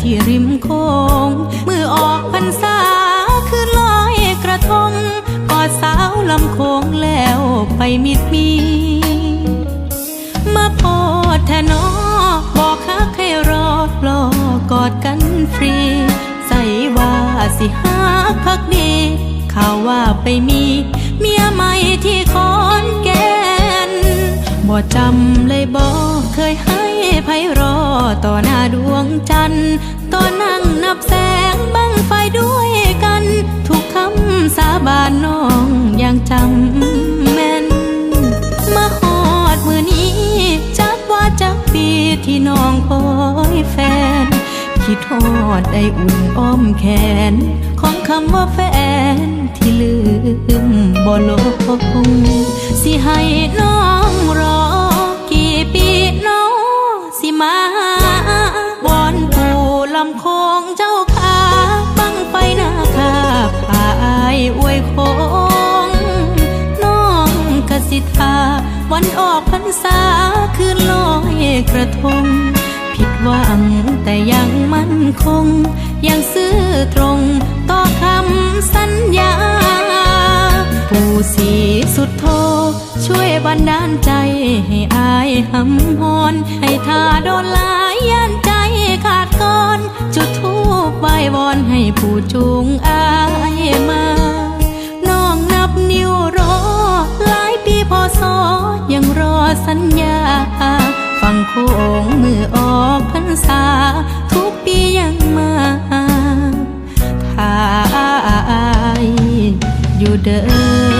ที่ริมโคงมือออกพรรษาคือลอยกระทงกอดสาวลำโคงแล้วไปมิดมี มาพอดแทนอบอกฮักให้รอรอกอดกันฟรี ใส่ว่าสิหาพักดีข่าวว่าไปมี เมียใหม่ที่คอนแก่นบ่จำเลยบ่เคยห้ไพรอ ต่อหน้าดวงจันทร์ตอนนั่งนับแสงบังไฟด้วยกัน ทุกคำสาบานน้องยังจำแม่น มาหอดมือนี้ จักว่าจักปีที่น้องคอยแฟน คิดทอดได้อุ่นอ้อมแขน ของคำว่าแฟนที่ลืมบ่ลงสิให้น้อง ออกพรรษาคืนลอยกระทง ผิดหวังแต่ยังมั่นคง ยังซื่อตรงต่อคำสัญญา ปู่สีสุดโท ช่วยบันดาลใจให้อายหำฮอน ให้ทาโดนลายย่านใจขาดก่อน จุดทูบไหว้วอนให้ผู้จูงอายมา สัญญา ฟังโคงมือออกพรรษา ทุกปียังมาถ้าอายอยู่เด้อ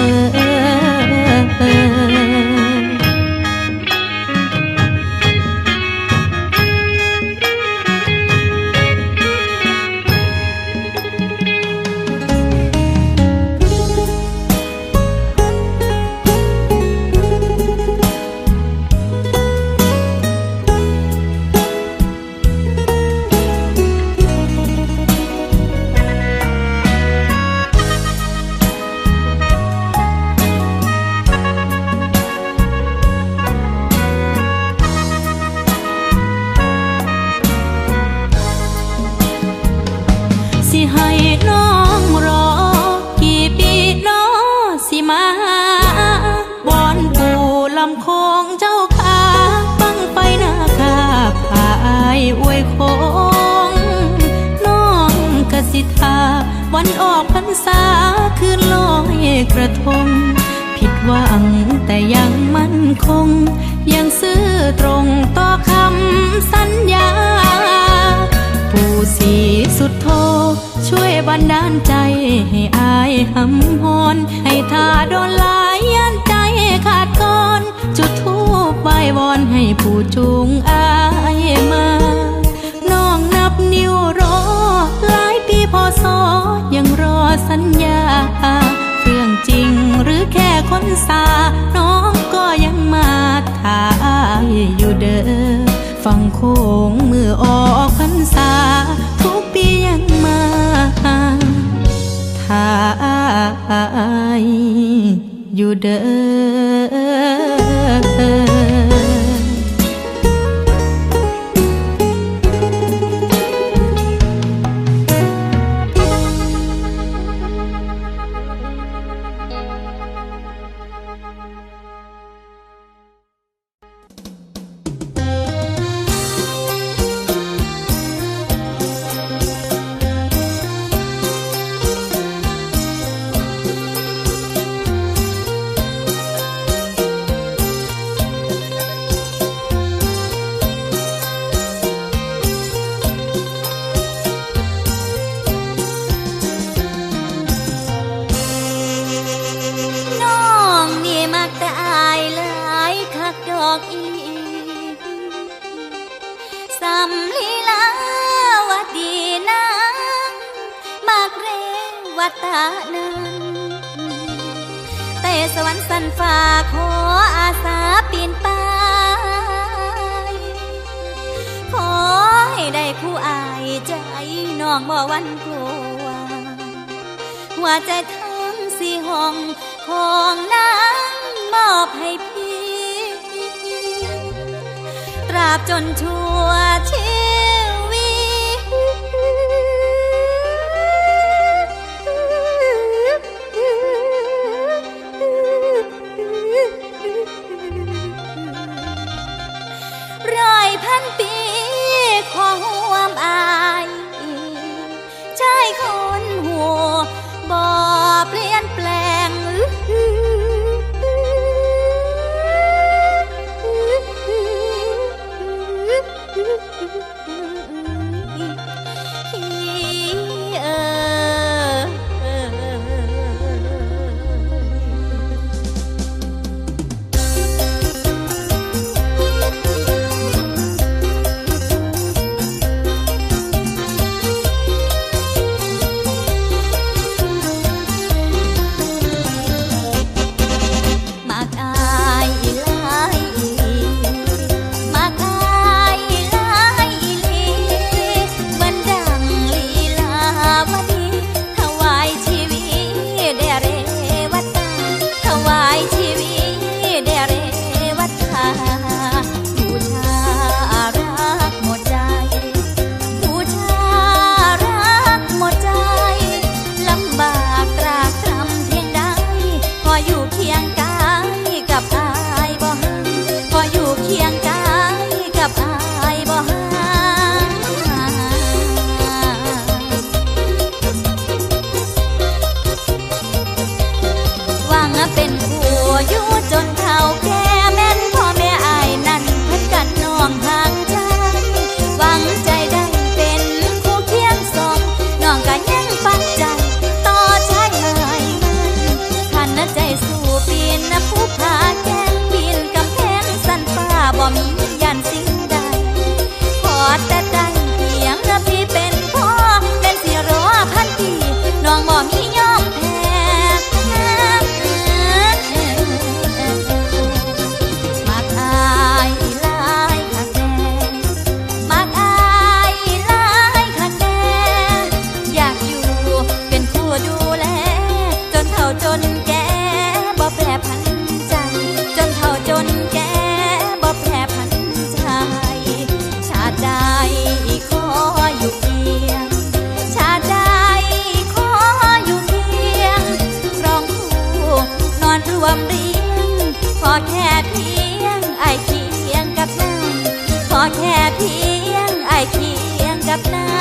คง ยังซื่อตรงต่อคำสัญญา ปู่สีสุดโท ช่วยบันดาลใจให้อายหำฮอน ให้ทาโดนลา คงมือออกพรรษา ทุกปียังมาทายอยู่เด้อำลีลาวดีนามากเรวัตานันแต่สวรรค์สันฟ้าขออาสาปีนป่ายขอให้ได้ผู้อายใจน้องบ่วันกลัวหัวใจทั้งสี่ห้องของนางมอบให้ บจนชั่วชี เคียงกับนา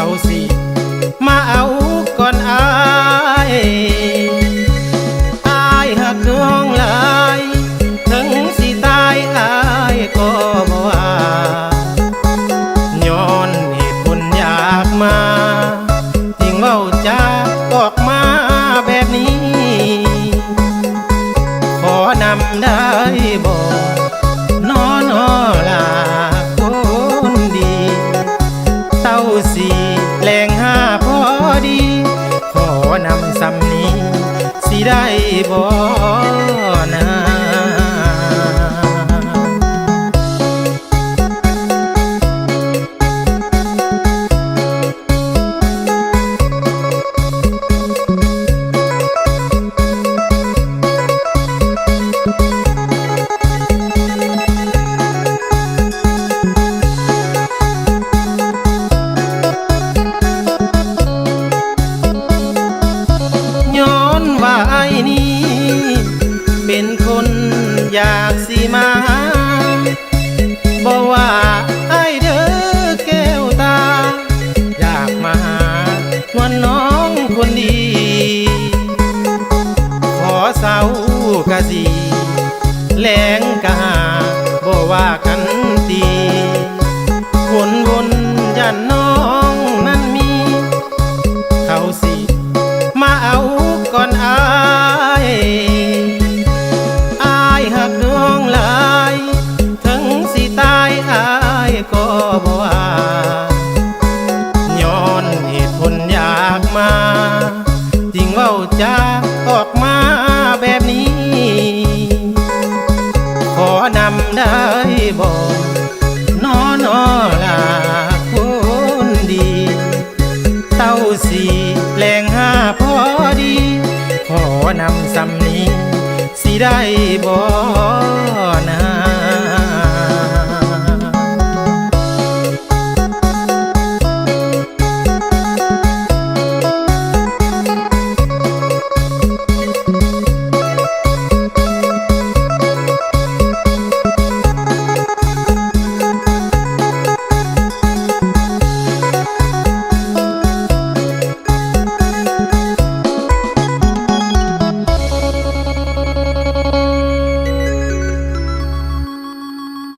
เขาสิ บ่ เศร้ากะสีแหลงกะหาบ่ว่ากันตีวนวนยันน้องนั้นมี เขาสิ มาเอาก่อนอายอายหักน้องลายถึงสิตายอายก็บ่ว่าย้อนเหตุผลอยากมาจริงเว้าจ้า ได้บ่